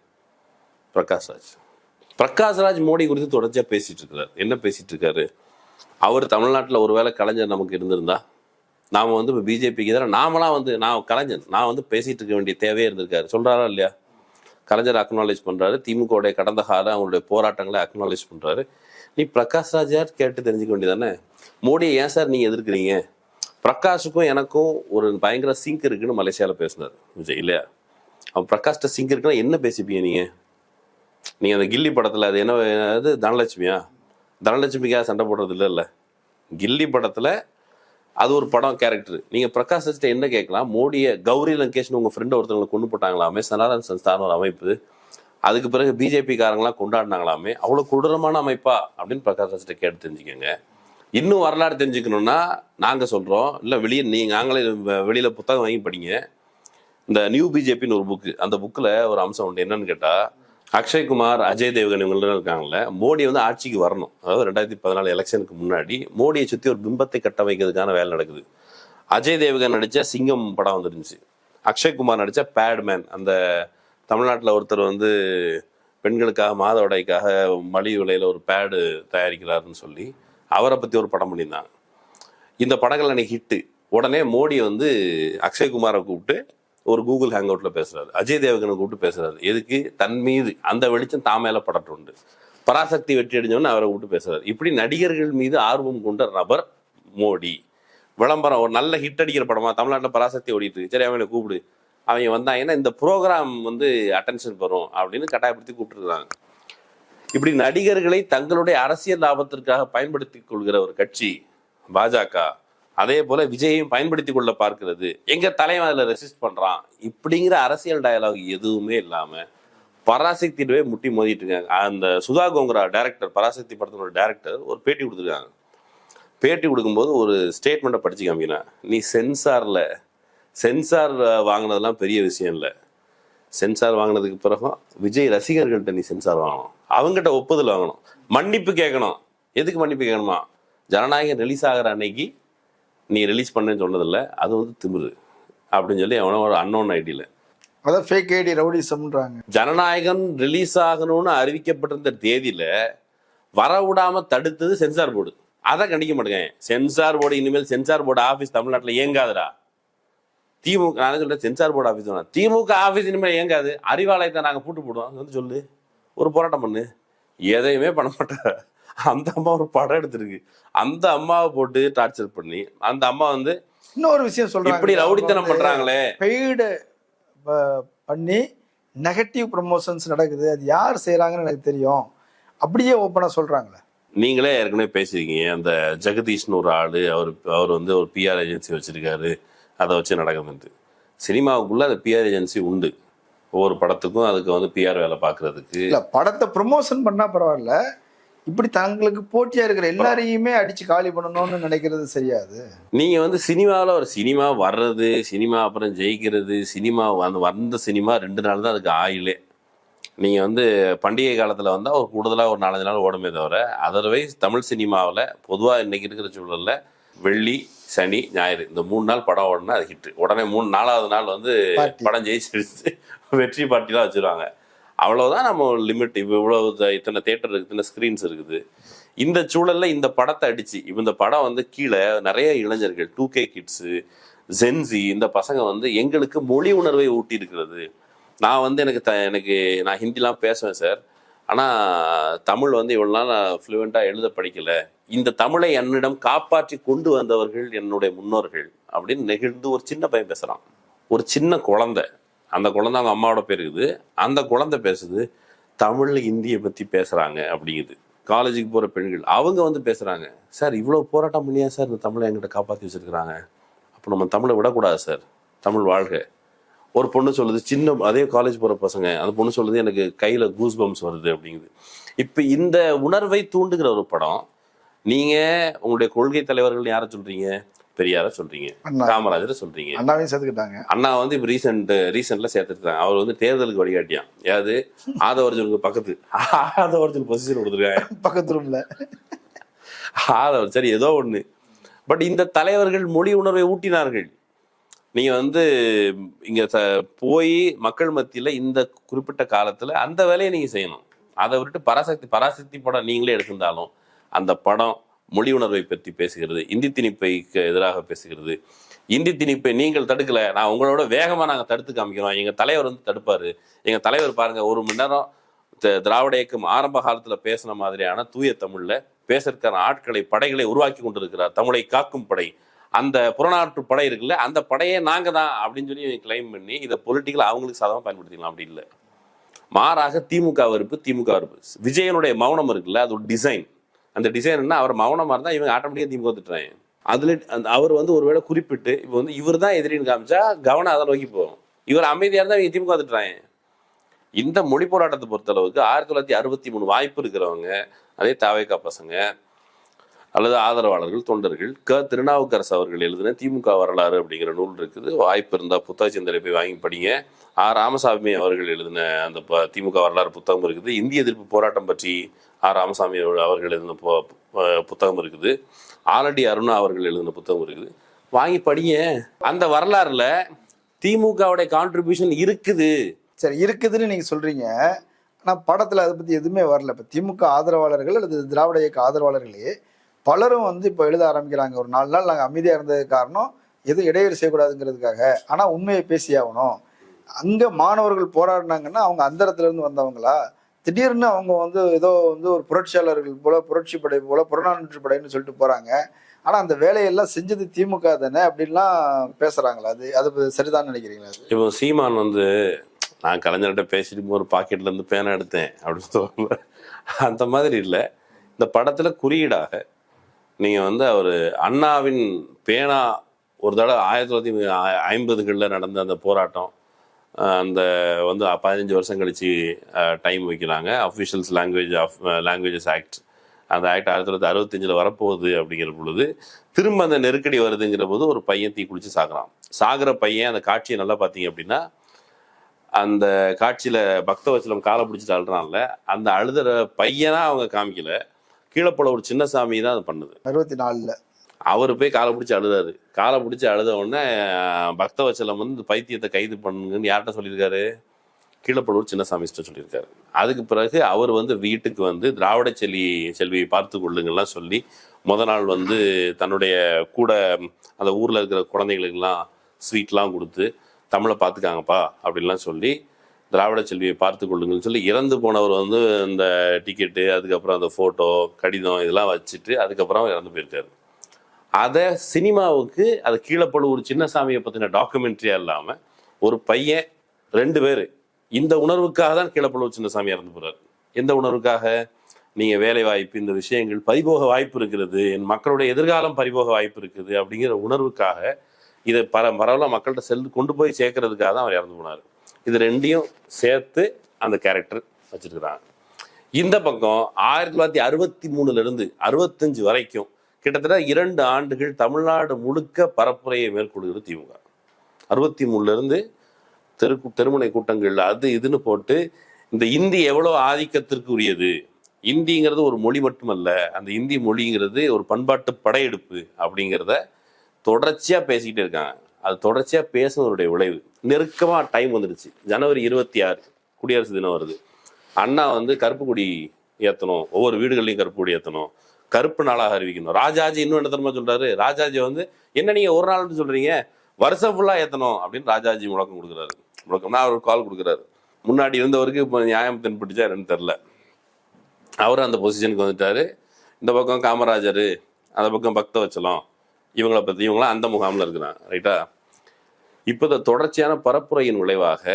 பிரகாஷ் ராஜ். பிரகாஷ் ராஜ் மோடி குறித்து தொடர்ச்சியாக பேசிட்டு இருக்கிறார் என்ன பேசிட்டு இருக்காரு? அவர் தமிழ்நாட்டில் ஒருவேளை கலைஞர் நமக்கு இருந்திருந்தா நாம் வந்து இப்போ பிஜேபிக்கு எதிராக நாமளாம் வந்து நான் கலைஞர் நான் வந்து பேசிகிட்டு இருக்க வேண்டிய தேவையே இருந்திருக்காரு. சொல்கிறாரா இல்லையா? கலைஞர் அக்னாலேஜ் பண்ணுறாரு திமுகவுடைய கடந்த கால அவங்களுடைய போராட்டங்களை அக்னாலேஜ் பண்ணுறாரு நீ பிரகாஷ் ராஜார் கேட்டு தெரிஞ்சுக்க வேண்டியதானே? மோடியை ஏன் சார் நீங்கள் எதிர்க்கிறீங்க? பிரகாஷுக்கும் எனக்கும் ஒரு பயங்கர சிங்க் இருக்குன்னு மலேசியாவில் பேசினார் விஜய் இல்லையா? அவன் பிரகாஷ்ட சிங்க் இருக்குன்னா என்ன பேசிப்பீங்க நீங்கள் நீங்கள் அந்த கில்லி படத்தில் அது என்ன அது தனலட்சுமியா? தனலட்சுமிக்காக சண்டை போடுறது இல்லைல்ல கில்லி படத்தில் அது ஒரு படம் கேரக்டர் நீங்கள் பிரகாஷ் ராஜ்ட்ட என்ன கேட்கலாம்? மோடியை கௌரி லங்கேஷ்னு உங்கள் ஃப்ரெண்டு ஒருத்தவங்களை கொண்டு போட்டாங்களாமே? சனாதன சன்ஸ்தான் ஒரு அமைப்பு. அதுக்கு பிறகு பிஜேபிக்காரங்களாம் கொண்டாடினாங்களாமே? அவ்வளோ கொடூரமான அமைப்பா? அப்படின்னு பிரகாஷ் ராஜ்ட்ட கேட்டு தெரிஞ்சுக்கோங்க. இன்னும் வரலாறு தெரிஞ்சுக்கணும்னா நாங்கள் சொல்கிறோம் இல்லை வெளியே நீங்கள் நாங்களே வெளியில் புத்தகம் வாங்கி படிங்க. இந்த நியூ பிஜேபின்னு ஒரு புக்கு அந்த புக்கில் ஒரு அம்சம் உண்டு. என்னன்னு கேட்டால் அக்ஷய்குமார் அஜய் தேவகன் இவங்களாம் இருக்காங்கல்ல மோடி வந்து ஆட்சிக்கு வரணும். அதாவது ரெண்டாயிரத்தி பதினாலு எலெக்ஷனுக்கு முன்னாடி மோடியை சுற்றி ஒரு பிம்பத்தை கட்ட வைக்கிறதுக்கான வேலை நடக்குது. அஜய் தேவகன் நடித்த சிங்கம் படம் வந்துருந்துச்சு. அக்ஷய்குமார் நடித்த பேட்மேன் அந்த தமிழ்நாட்டில் ஒருத்தர் வந்து பெண்களுக்காக மாதவடைக்காக மலிவு விலையில் ஒரு பேடு தயாரிக்கிறாருன்னு சொல்லி அவரை பற்றி ஒரு படம் பண்ணியிருந்தாங்க. இந்த படங்கள் அன்னைக்கு ஹிட்டு உடனே மோடி வந்து அக்ஷய்குமாரை கூப்பிட்டு ஒரு கூகுள் ஹேங் அவுட்டில் பேசுறாரு. அஜய் தேவகனை கூப்பிட்டு பேசுறாரு. எதுக்கு? தன் மீது. அந்த வெளிச்சம் தான் மேலே படட்டுண்டு. பராசக்தி வெற்றி அடைஞ்சவன் அவரை கூப்பிட்டு பேசுறாரு. இப்படி நடிகர்கள் மீது ஆர்வம் கொண்ட நபர் மோடி. விளம்பரம் ஒரு நல்ல ஹிட் அடிக்கிற படமா தமிழ்நாட்டில் பராசக்தி ஓடிட்டு இருக்கு. சரி அவனை கூப்பிடு. அவங்க வந்தாங்கன்னா இந்த ப்ரோக்ராம் வந்து அட்டென்ஷன் வரும் அப்படின்னு கட்டாயப்படுத்தி கூப்பிட்டுருக்காங்க. இப்படி நடிகர்களை தங்களுடைய அரசியல் லாபத்திற்காக பயன்படுத்தி கொள்கிற ஒரு கட்சி பாஜக அதே போல விஜயையும் பயன்படுத்தி கொள்ள பார்க்கிறது. எங்க தலைவன் அதுல ரெசிஸ்ட் பண்றான். இப்படிங்கிற அரசியல் டயலாக் எதுவுமே இல்லாம பராசக்தியிடவே முட்டி மோதிட்டு இருக்காங்க. அந்த சுதா கோங்கரா டைரக்டர் பராசக்தி படத்தினோட டைரக்டர் ஒரு பேட்டி கொடுத்துருக்காங்க. பேட்டி கொடுக்கும்போது ஒரு ஸ்டேட்மெண்ட்டை படிச்சு காமிக்கினா நீ சென்சார்ல சென்சார் வாங்கினதெல்லாம் பெரிய விஷயம் இல்லை. சென்சார் வாங்கினதுக்கு பிறகும் விஜய் ரசிகர்கள்ட்ட நீ சென்சார் வாங்கணும். அவங்ககிட்ட ஒப்புதல் வாங்கணும். மன்னிப்பு கேட்கணும். எதுக்கு மன்னிப்பு கேட்கணுமா? ஜனநாயகம் ரிலீஸ் ஆகிற அன்னைக்கு நீ ரிலீஸ் பண்ணேன்னு சொன்னதில்ல அது வந்து திமிரு. அப்படின்னு சொல்லி அவன ஒரு அன்னோன் ஐடியில் அதான் ஃபேக் ஐடி ரவுடிசம்ன்றாங்க. ஜனநாயகம் ரிலீஸ் ஆகணும்னு அறிவிக்கப்பட்டிருந்த தேதியில வர விடாம தடுத்தது சென்சார் போர்டு அதை கண்டிக்க மாட்டேங்க. சென்சார் போர்டு இனிமேல் சென்சார் போர்டு ஆபீஸ் தமிழ்நாட்டுல இயங்காதுடா. திமுக நான் சொல்றேன்? சென்சார் போர்டு ஆபீஸ் வேணாம் திமுக ஆபீஸ் இனிமேல் இயங்காது. அறிவாலயத்தை நாங்க பூட்டு போடுவோம். வந்து சொல்லு. ஒரு போராட்டம் பண்ணு. எதையுமே பண்ண மாட்டார் அந்த அம்மா ஒரு படம் எடுத்திருக்கு. அந்த அம்மாவை போட்டு டார்ச்சர் பண்ணி அந்த அம்மா வந்து இன்னொரு விஷயம் சொல்றாங்க. இப்படி ரவுடித்தனம் பண்றாங்களே. பெய்டு பண்ணி நெகட்டிவ் ப்ரமோஷன்ஸ் நடக்குது. அது யார் செய்றாங்கன்னு எனக்கு தெரியும். அப்படியே ஓப்பனா சொல்றாங்களே. நீங்களே ஏற்கனவே பேசியிருக்கீங்க. அந்த ஜெகதீஷ்னு ஒரு ஆளு அவர் அவர் வந்து ஒரு பிஆர் ஏஜென்சி வச்சிருக்காரு. அதை வச்சு நடக்குதுன்ட்டு சினிமாவுக்குள்ள அந்த பிஆர் ஏஜென்சி உண்டு. ஒவ்வொரு படத்துக்கும் அதுக்கு வந்து பிஆர் வேலை பார்க்கறதுக்கு. இல்ல படத்தை ப்ரமோஷன் பண்ணா பரவாயில்ல. இப்படி தங்களுக்கு போட்டியா இருக்கிற எல்லாரையுமே அடிச்சு காலி பண்ணணும்னு நினைக்கிறது சரியாது. நீங்க வந்து சினிமாவில் ஒரு சினிமா வர்றது சினிமா அப்புறம் ஜெயிக்கிறது சினிமா வந்து வந்த சினிமா ரெண்டு நாள் தான் அதுக்கு ஆயிலே நீங்க வந்து பண்டிகை காலத்துல வந்தா ஒரு கூடுதலா ஒரு நாலஞ்சு நாள் ஓடுமே தவிர அதர்வைஸ் தமிழ் சினிமாவில் பொதுவா இன்னைக்கு இருக்கிற சூழல்ல வெள்ளி சனி ஞாயிறு இந்த மூணு நாள் படம் ஓடுனா அது ஹிட் உடனே மூணு நாலாவது நாள் வந்து. படம் ஜெயிச்சிருச்சு. வெற்றி பார்ட்டிலாம் வச்சிருவாங்க. அவ்வளவுதான் நம்ம லிமிட் இப்போ இவ்வளவு இத்தனை தேட்டர் இத்தனை ஸ்க்ரீன்ஸ் இருக்குது. இந்த சூழல்ல இந்த படத்தை அடிச்சு இந்த படம் வந்து கீழே நிறைய இளைஞர்கள் டூ கே கிட்ஸு ஜென்சி இந்த பசங்க வந்து எங்களுக்கு மொழி உணர்வை ஊட்டி இருக்கிறது நான் வந்து எனக்கு த எனக்கு நான் ஹிந்திலாம் பேசுவேன் சார். ஆனால் தமிழ் வந்து இவ்வளோ நாள் நான் ஃப்ளூவெண்ட்டாக எழுத படிக்கல. இந்த தமிழை என்னிடம் காப்பாற்றி கொண்டு வந்தவர்கள் என்னுடைய முன்னோர்கள் அப்படின்னு நெகிழ்ந்து ஒரு சின்ன பையன் பேசுகிறான் ஒரு சின்ன குழந்தை. அந்த குழந்தை அவங்க அம்மாவோட பேருக்குது அந்த குழந்தை பேசுது தமிழ் இந்தியை பற்றி பேசுகிறாங்க அப்படிங்குது. காலேஜுக்கு போகிற பெண்கள் அவங்க வந்து பேசுகிறாங்க சார் இவ்வளோ போராட்டம் பண்ணியா சார்? இந்த தமிழை எங்கிட்ட காப்பாற்றி வச்சுருக்கிறாங்க. அப்போ நம்ம தமிழை விடக்கூடாது சார். தமிழ் வாழ்க. ஒரு பொண்ணு சொல்லுது சின்ன அதே காலேஜ் போகிற பசங்க அந்த பொண்ணு சொல்லுது எனக்கு கையில் கூஸ் பம்ஸ் வருது அப்படிங்குது. இப்போ இந்த உணர்வை தூண்டுகிற ஒரு படம் நீங்கள் உங்களுடைய கொள்கை தலைவர்கள் யாரை சொல்கிறீங்க பெரியார சொல்கிறீங்க அண்ணா. காமராஜரை சொல்கிறீங்க அண்ணாவையும் சேர்த்துக்கிட்டாங்க. அண்ணா வந்து இப்போ ரீசெண்ட் ரீசெண்ட்ல சேர்த்துருக்காங்க அவர் வந்து தேர்தலுக்கு வழிகாட்டியான் யாவது ஆதவர்ஜனுக்கு பக்கத்து. ஆதவர்ஜன் பொசிஷன் கொடுத்துருக்காங்க. பக்கத்து ரூம்ல ஆதவர் சரி ஏதோ ஒண்ணு. பட் இந்த தலைவர்கள் மொழி உணர்வை ஊட்டினார்கள். நீங்க வந்து இங்க போய் மக்கள் மத்தியில இந்த குறிப்பிட்ட காலத்துல அந்த வேலையை நீங்க செய்யணும். அதை விட்டுட்டு பராசக்தி பராசக்தி படம் நீங்களே எடுத்திருந்தாலும் அந்த படம் மொழி உணர்வை பற்றி பேசுகிறது இந்தி திணிப்பைக்கு எதிராக பேசுகிறது. இந்தி திணிப்பை நீங்கள் தடுக்கல. நான் உங்களோட வேகமாக நாங்கள் தடுத்து காமிக்கிறோம். எங்கள் தலைவர் வந்து தடுப்பார். எங்கள் தலைவர் பாருங்கள் ஒரு மணி நேரம் த- திராவிட இயக்கம் ஆரம்ப காலத்தில் பேசின மாதிரியான தூய தமிழில் பேசுறதுக்கான ஆட்களை படைகளை உருவாக்கி கொண்டிருக்கிறார். தமிழை காக்கும் படை. அந்த புறநாட்டு படை இருக்குல்ல அந்த படையே நாங்கள் தான் அப்படின்னு சொல்லி கிளைம் பண்ணி இதை பொலிட்டிக்கலாக அவங்களுக்கு சாதமாக பயன்படுத்திக்கலாம். அப்படி இல்லை. மாறாக திமுக வெறுப்பு திமுக வெறுப்பு. விஜயனுடைய மௌனம் இருக்குல்ல அது ஒரு டிசைன் அந்த டிசைன் அவர் மௌனமாக இருந்தா இவங்க ஆட்டோமேட்டிக்காக திமுக வந்துட்டுறாங்க அதில் அந்த அவர் வந்து ஒருவேளை குறிப்பிட்டு இப்போ வந்து இவர் தான் எதிரின்னு காமிச்சா கவனம் அதை நோக்கி போகும். இவர் அமைதியா இருந்தா இவங்க திமுக வந்துட்டுறாங்க இந்த மொழி போராட்டத்தை பொறுத்தளவுக்கு ஆயிரத்தி தொள்ளாயிரத்தி அறுபத்தி மூணு வாய்ப்பு இருக்கிறவங்க அதே தாவேக்கா பசங்க அல்லது ஆதரவாளர்கள் தொண்டர்கள் க. திருநாவுக்கரசு அவர்கள் எழுதின திமுக வரலாறு அப்படிங்கிற நூல் இருக்குது. வாய்ப்பு இருந்தால் புத்தக சிந்தனை போய் வாங்கி படிங்க. ஆ ராமசாமி அவர்கள் எழுதின அந்த திமுக வரலாறு புத்தகம் இருக்குது. இந்திய எதிர்ப்பு போராட்டம் பற்றி ஆ ராமசாமி அவர்கள் எழுதின புத்தகம் இருக்குது. ஆலடி அருணா அவர்கள் எழுதின புத்தகம் இருக்குது. வாங்கி படிங்க. அந்த வரலாறுல திமுகவுடைய கான்ட்ரிபியூஷன் இருக்குது. சரி இருக்குதுன்னு நீங்க சொல்றீங்க. ஆனா படத்துல அதை பத்தி எதுவுமே வரல. இப்ப திமுக ஆதரவாளர்கள் அல்லது திராவிட இயக்க ஆதரவாளர்களே பலரும் வந்து இப்ப எழுத ஆரம்பிக்கிறாங்க. ஒரு நாலு நாள் நாங்கள் அமைதியா இருந்தது காரணம் எதுவும் இடையூறு செய்யக்கூடாதுங்கிறதுக்காக. ஆனா உண்மையை பேசி ஆகணும். அங்க மாணவர்கள் போராடினாங்கன்னா அவங்க அந்தரத்துல இருந்து வந்தவங்களா? திடீர்னு அவங்க வந்து ஏதோ வந்து ஒரு புரட்சியாளர்கள் போல புரட்சி படை போல புறநானூற்று படைன்னு சொல்லிட்டு போறாங்க. ஆனா அந்த வேலையெல்லாம் செஞ்சது திமுக தானே அப்படின்லாம் பேசுறாங்களா? அது அது சரிதான் நினைக்கிறீங்களா இப்போ சீமான் வந்து நான் கலைஞர்கிட்ட பேசிட்டு ஒரு பாக்கெட்ல இருந்து பேனா எடுத்தேன் அப்படின்னு சொல்ல அந்த மாதிரி இல்லை. இந்த படத்துல குறியீடாக நீங்க வந்து அவர் அண்ணாவின் பேனா ஒரு தடவை ஆயிரத்தி தொள்ளாயிரத்தி ஐம்பதுகளில் நடந்த அந்த போராட்டம் அந்த வந்து பதினஞ்சு வருஷம் கழிச்சு டைம் வைக்கிறாங்க. Officials language of languages act அந்த ஆக்ட் ஆயிரத்தி தொள்ளாயிரத்தி அறுபத்தஞ்சில் வரப்போகுது அப்படிங்கிற பொழுது திரும்ப அந்த நெருக்கடி வருதுங்கிற போது ஒரு பையன் தீ குளிச்சு சாகுறான். சாகிற பையன் அந்த காட்சியை நல்லா பார்த்தீங்க அப்படின்னா அந்த காட்சியில பக்தவச்சலம் காலை பிடிச்சிட்டு அழுறான்ல அந்த அழுதுற பையனாக அவங்க காமிக்கல. கீழே போல ஒரு சின்ன சாமி தான் அது பண்ணுது. அறுபத்தி நாலில். அவர் போய் காலை பிடிச்சி அழுதாரு. காலை பிடிச்சி அழுத உடனே பக்த பக்தவச்சலம் வந்து இந்த பைத்தியத்தை கைது பண்ணுங்கன்னு யார்கிட்ட சொல்லியிருக்காரு? கீழப்படூர் சின்னசாமிஸ்ட்டு சொல்லியிருக்காரு. அதுக்கு பிறகு அவர் வந்து வீட்டுக்கு வந்து திராவிட செல்வி செல்வியை பார்த்து கொள்ளுங்கள்லாம் சொல்லி முத நாள் வந்து தன்னுடைய கூட அந்த ஊரில் இருக்கிற குழந்தைகளுக்கெல்லாம் ஸ்வீட்லாம் கொடுத்து தமிழை பார்த்துக்காங்கப்பா அப்படின்லாம் சொல்லி திராவிட செல்வியை பார்த்து கொள்ளுங்கள்னு சொல்லி இறந்து போனவர் வந்து இந்த டிக்கெட்டு அதுக்கப்புறம் அந்த ஃபோட்டோ கடிதம் இதெல்லாம் வச்சுட்டு அதுக்கப்புறம் இறந்து போயிருக்காரு. அதை சினிமாவுக்கு அது கீழப்பழுவூர் சின்னசாமியை பற்றின டாக்குமெண்ட்ரியா இல்லாமல் ஒரு பையன் ரெண்டு பேர் இந்த உணர்வுக்காக தான் கீழப்பழுவூர் சின்னசாமி இறந்து போகிறார் எந்த உணர்வுக்காக? நீங்கள் வேலை வாய்ப்பு இந்த விஷயங்கள் பறிபோக வாய்ப்பு இருக்கிறது என் மக்களுடைய எதிர்காலம் பறிபோக வாய்ப்பு இருக்குது அப்படிங்கிற உணர்வுக்காக இதை பர பரவலாக மக்கள்கிட்ட செல் கொண்டு போய் சேர்க்கறதுக்காக தான் அவர் இறந்து போனார். இது ரெண்டையும் சேர்த்து அந்த கேரக்டர் வச்சிருக்கிறாங்க. இந்த பக்கம் ஆயிரத்தி தொள்ளாயிரத்தி அறுபத்தி மூணுலேருந்து அறுபத்தஞ்சு வரைக்கும் கிட்டத்தட்ட இரண்டு ஆண்டுகள் தமிழ்நாடு முழுக்க பரப்புரையை மேற்கொள்கிறது திமுக. அறுபத்தி மூணுலேருந்து தெரு தெருமுனை கூட்டங்கள் அது இதுன்னு போட்டு இந்த இந்தி எவ்வளோ ஆதிக்கத்திற்கு உரியது இந்திங்கிறது ஒரு மொழி மட்டுமல்ல அந்த இந்தி மொழிங்கிறது ஒரு பண்பாட்டு படையெடுப்பு அப்படிங்கிறத தொடர்ச்சியாக பேசிக்கிட்டே இருக்காங்க. அது தொடர்ச்சியாக பேசுனதனுடைய விளைவு. நெருக்கமாக டைம் வந்துடுச்சு. ஜனவரி இருபத்தி ஆறு குடியரசு தினம் வருது. அண்ணா வந்து கருப்பு கொடி ஒவ்வொரு வீடுகள்லையும் கருப்பு கொடி கருப்பு நாளாக அறிவிக்கணும். ராஜாஜி இன்னும் என்ன தெரியுமா சொல்றாரு? ராஜாஜி வந்து என்ன நீங்க ஒரு நாள்னு சொல்றீங்க? வருஷம் ஃபுல்லா ஏத்தணும் அப்படின்னு ராஜாஜி முழக்கம் கொடுக்குறாரு. முழக்கம்னா அவர் கால் கொடுக்குறாரு. முன்னாடி இருந்தவருக்கு இப்போ நியாயம் தென்பட்டுச்சா என்னன்னு தெரில அவர் அந்த பொசிஷனுக்கு வந்துட்டாரு. இந்த பக்கம் காமராஜர் அந்த பக்கம் பக்த வச்சலம் இவங்களை பற்றி இவங்களாம் அந்த முகாமில் இருக்கிறான் ரைட்டா இப்போ இந்த தொடர்ச்சியான பரப்புரையின் விளைவாக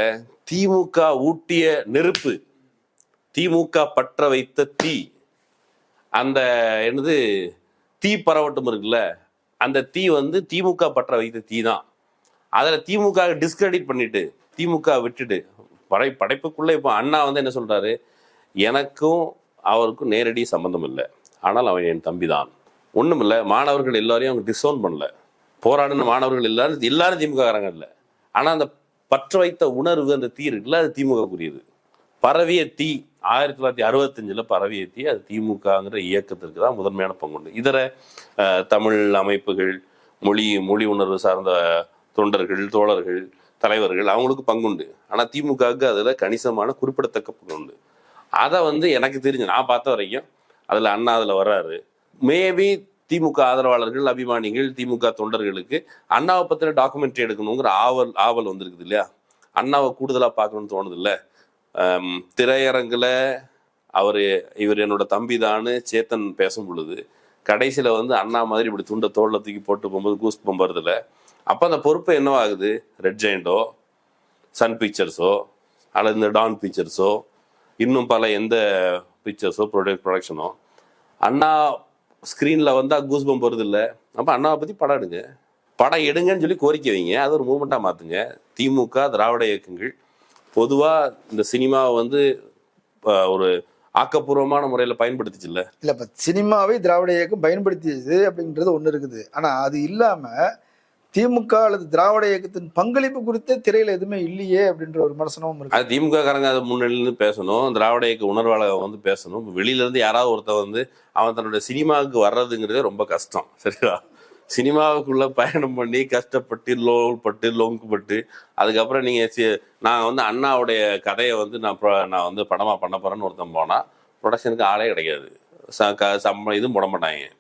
திமுக ஊட்டிய நெருப்பு திமுக பற்ற வைத்த தீ அந்த என்னது தீ பரவட்டும் இருக்குல்ல அந்த தீ வந்து திமுக பற்ற வைத்த தீ தான் அதில் திமுக டிஸ்கிரெடிட் பண்ணிட்டு திமுக விட்டுட்டு படை படைப்புக்குள்ளே இப்போ அண்ணா வந்து என்ன சொல்கிறாரு எனக்கும் அவருக்கும் நேரடி சம்பந்தம் இல்லை. ஆனால் அவன் என் தம்பி தான் ஒன்றும் இல்லை மாணவர்கள் எல்லாரையும் அவங்க டிசோன் பண்ணல. போராடின மாணவர்கள் எல்லாரும் எல்லாரும் திமுககாரங்க இல்லை. ஆனால் அந்த பற்ற வைத்த உணர்வு அந்த தீ இருக்குல்ல அது திமுகக்குரியது. பரவிய தீ ஆயிரத்தி தொள்ளாயிரத்தி அறுபத்தஞ்சில் பரவிய ஏற்றி அது திமுகங்கிற இயக்கத்திற்கு தான் முதன்மையான பங்குண்டு. இதர தமிழ் அமைப்புகள் மொழி மொழி உணர்வு சார்ந்த தொண்டர்கள் தோழர்கள் தலைவர்கள் அவங்களுக்கு பங்குண்டு. ஆனால் திமுகவுக்கு அதில் கணிசமான குறிப்பிடத்தக்க பங்குண்டு. அதை வந்து எனக்கு தெரிஞ்சு நான் பார்த்த வரைக்கும் அதில் அண்ணா அதில் வர்றாரு. மேபி திமுக ஆதரவாளர்கள் அபிமானிகள் திமுக தொண்டர்களுக்கு அண்ணாவை பற்றின டாக்குமெண்ட்ரி எடுக்கணுங்கிற ஆவல் ஆவல் வந்திருக்குது இல்லையா? அண்ணாவை கூடுதலாக பார்க்கணும்னு தோணுது இல்லை? திரையரங்குல அவர் இவர் என்னோட தம்பி சேத்தன் பேசும் பொழுது கடைசியில் வந்து அண்ணா மாதிரி இப்படி துண்டை தோளில் தூக்கி போட்டு போகும்போது கூஸ் போகிறதுல அப்போ அந்த பொறுப்பு என்னவாகுது? ரெட் ஜெயண்டோ சன் பிக்சர்ஸோ அல்லது இந்த டான் பிக்சர்ஸோ இன்னும் பல எந்த பிக்சர்ஸோ ப்ரொடக்ட் ப்ரொடக்ஷனோ அண்ணா ஸ்க்ரீனில் வந்தால் கூஸ் பம் போகிறது இல்லை அப்போ அண்ணாவை பற்றி படம் எடுங்க. படம் எடுங்கன்னு சொல்லி கோரிக்கை வைங்க. அது ஒரு மூமெண்ட்டாக மாற்றுங்க திமுக திராவிட இயக்கங்கள் பொதுவாக இந்த சினிமாவை வந்து ஒரு ஆக்கப்பூர்வமான முறையில் பயன்படுத்திச்சு இல்லை இல்ல இப்ப சினிமாவை திராவிட இயக்கம் பயன்படுத்தியது அப்படின்றது ஒண்ணு இருக்குது. ஆனா அது இல்லாம திமுக அல்லது திராவிட இயக்கத்தின் பங்களிப்பு குறித்தே திரையில எதுவுமே இல்லையே அப்படின்ற ஒரு விமர்சனமும் இருக்கு. அது திமுக காரங்க அதை முன்னிலிருந்து பேசணும் திராவிட இயக்க உணர்வாளர் வந்து பேசணும். வெளியில இருந்து யாராவது ஒருத்தன் வந்து அவன் தன்னோட சினிமாவுக்கு வர்றதுங்கிறதே ரொம்ப கஷ்டம் சரியா சினிமாவுக்குள்ள பயணம் பண்ணி கஷ்டப்பட்டு லோல்பட்டு லோங்குப்பட்டு அதுக்கப்புறம் நீங்க நான் வந்து அண்ணாவுடைய கதையை வந்து நான் நான் வந்து படமா பண்ண போறேன்னு ஒருத்தன் போனா ப்ரொடக்ஷனுக்கு ஆளே கிடைக்காது ச- க- இதுவும் போட மாட்டாங்க.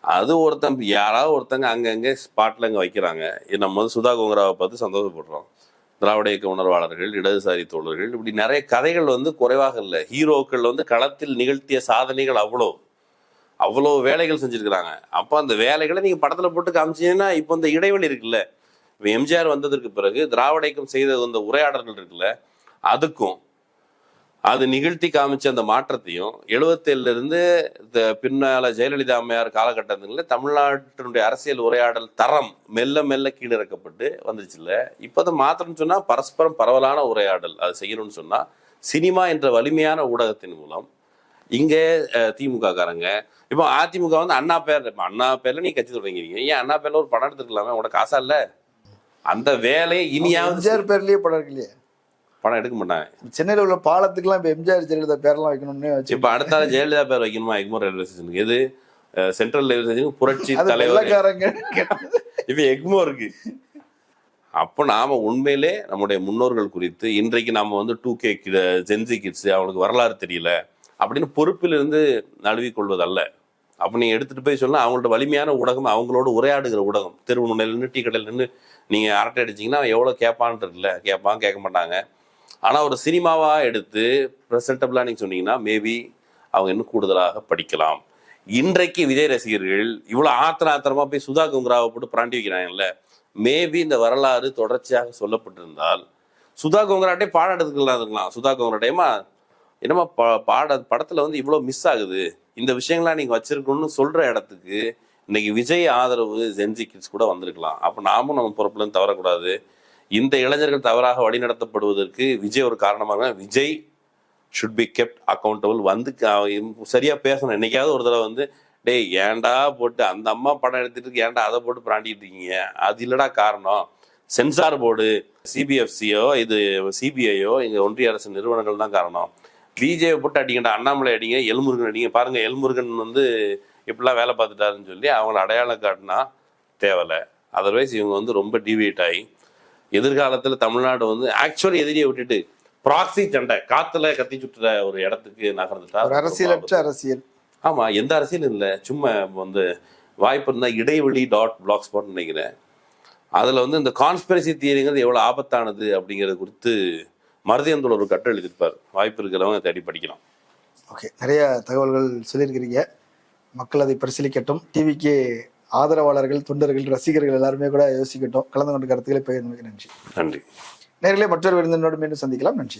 அது ஒருத்தன் யாராவது ஒருத்தங்க அங்கங்கே ஸ்பாட்டில் இங்கே வைக்கிறாங்க. இது நம்ம வந்து சுதா கோங்கராவை பார்த்து சந்தோஷப்படுறோம். திராவிட இயக்க உணர்வாளர்கள் இடதுசாரி தோழர்கள் இப்படி நிறைய கதைகள் வந்து குறைவாக இல்லை. ஹீரோக்கள் வந்து களத்தில் நிகழ்த்திய சாதனைகள் அவ்வளோ. அவ்வளோ வேலைகள் செஞ்சுருக்கிறாங்க. அப்போ அந்த வேலைகளை நீங்கள் படத்தில் போட்டு காமிச்சீங்கன்னா இப்போ இந்த இடைவெளி இருக்குல்ல? இப்போ எம்ஜிஆர் வந்ததற்கு பிறகு திராவிட இயக்கம் செய்த அந்த உரையாடல்கள் இருக்குல்ல? அதுக்கும் அது நிகழ்த்தி காமிச்ச அந்த மாற்றத்தையும் எழுபத்தேழுல இருந்து இந்த பின்னால் ஜெயலலிதா அம்மையார் காலகட்டத்தில் தமிழ்நாட்டினுடைய அரசியல் உரையாடல் தரம் மெல்ல மெல்ல கீழிறக்கப்பட்டு வந்துச்சுல்ல? இப்போ அதை மாத்திரம்னு சொன்னால் பரஸ்பரம் பரவலான உரையாடல் அது செய்யணும்னு சொன்னால் சினிமா என்ற வலிமையான ஊடகத்தின் மூலம் இங்கே திமுக காரங்க இப்போ அதிமுக வந்து அண்ணா பேர் இப்ப அண்ணா பேர்ல நீ கட்சி தொடங்கிறீங்க ஏன் அண்ணா பேர்ல ஒரு படம் எடுத்துக்கலாமே உனக்கு காசா இல்ல? அந்த வேலையை இனியாவது எம்ஜிஆர் பேர்லயே படம் இருக்கு இல்லையா படம் எடுக்க மாட்டாங்க. சென்னையில உள்ள பாலத்துக்குலாம் இப்ப எம்ஜிஆர் ஜெயலலிதா பேரெல்லாம் வைக்கணும்னு வச்சு இப்ப அடுத்த ஜெயலலிதா பேர் வைக்கணுமா? எக்மோர் ரயில்வே ஸ்டேஷனுக்கு. எது? சென்ட்ரல் ரயில்வே ஸ்டேஷனுக்கு புரட்சி தலைவர். இப்ப எக்மோ இருக்கு அப்போ நாம உண்மையிலே நம்முடைய முன்னோர்கள் குறித்து இன்றைக்கு நாம வந்து டூ கே ஜென்சி கிட்ஸ் அவனுக்கு வரலாறு தெரியல. அப்படின்னு பொறுப்பிலிருந்து நழுவிக்கொள்வதல்ல. கொள்வதல்ல நீ நீங்க எடுத்துட்டு போய் சொன்னா அவங்களோட வலிமையான ஊடகம் அவங்களோட உரையாடுகிற ஊடகம். தெருவு நுண்ணில் நின்று டீ கடையில் நின்று நீங்க அரட்டை அடிச்சீங்கன்னா அவன் எவ்வளவு கேட்பான்னு கேட்பான் கேட்க மாட்டாங்க. ஆனா ஒரு சினிமாவா எடுத்து ப்ரெசன்டபிளா நீங்க சொன்னீங்கன்னா மேபி அவங்க இன்னும் கூடுதலாக படிக்கலாம். இன்றைக்கு விஜய் ரசிகர்கள் இவ்வளவு ஆத்திர ஆத்திரமா போய் சுதா குங்குராவை போட்டு பிராண்டி வைக்கிறாங்கல்ல மேபி இந்த வரலாறு தொடர்ச்சியாக சொல்லப்பட்டிருந்தால் சுதா கோங்கராட்டே பாடம் எடுத்துக்கலாம் இருக்கலாம். சுதா கோங்கராட்டேமா என்னமா பாட படத்துல வந்து இவ்வளவு மிஸ் ஆகுது. இந்த விஷயங்கள்லாம் நீங்க வச்சிருக்கணும்னு சொல்ற இடத்துக்கு இன்னைக்கு விஜய் ஆதரவு ஜென்ஜி கிட்ஸ் கூட வந்திருக்கலாம். அப்ப நாமும் நம்ம பொறுப்புலேருந்து தவறக்கூடாது. இந்த இளைஞர்கள் தவறாக வழிநடத்தப்படுவதற்கு விஜய் ஒரு காரணமாக Vijay should be kept accountable வந்து க- சரியா பேசணும். என்னைக்காவது ஒரு தடவை வந்து டேய் ஏன்டா போட்டு அந்த அம்மா படம் எடுத்துட்டு இருக்கு, ஏன்டா அதை போட்டு பிராண்டிட்டு இருக்கீங்க? அது இல்லடா காரணம். சென்சார் போர்டு சிபிஎஃப்சியோ இது சிபிஐயோ இங்க ஒன்றிய அரசு நிறுவனங்கள் தான் காரணம். பிஜேவை போட்டு அடிங்கடா அண்ணாமலை அடிங்க எல்முருகன் அடிங்க. பாருங்க எல்முருகன் வந்து இப்படிலாம் வேலை பார்த்துட்டாருன்னு சொல்லி அவங்கள அடையாளம் காட்டினா தேவையில்ல. அதர்வைஸ் இவங்க வந்து ரொம்ப டிவியேட் ஆகி எதிர்காலத்துல தமிழ்நாடு வந்து ஆக்சுவலி எதிரியை விட்டுட்டு ப்ராக்சி சண்டை காத்துல கத்தி சுட்டுற ஒரு இடத்துக்கு நகர்ந்துட்டா அரசியலற்ற அரசியல். ஆமா எந்த அரசியலும் இல்லை. சும்மா வந்து வாய்ப்பு இருந்தா இடைவெளி டாட் பிளாக் ஸ்பாட் நினைக்கிறேன். அதுல வந்து இந்த கான்ஸ்பிரசி தியரிங்கிறது எவ்வளவு ஆபத்தானது அப்படிங்கிறது குறித்து மருதியந்தோட ஒரு கட்டு எழுதியிருப்பார். வாய்ப்பு இருக்கிறவங்க தேடி படிக்கலாம். ஓகே நிறைய தகவல்கள் சொல்லியிருக்கிறீங்க. மக்கள் அதை பரிசீலிக்கட்டும். டிவிக்கு ஆதரவாளர்கள் தொண்டர்கள் ரசிகர்கள் எல்லாருமே கூட யோசிக்கட்டும். கலந்து கொண்ட கருத்துக்களை பகிர்ந்தமைக்கு நன்றி. நன்றி. நேரிலே மற்றொரு விருந்தினோடு மீண்டும் சந்திக்கலாம். நன்றி.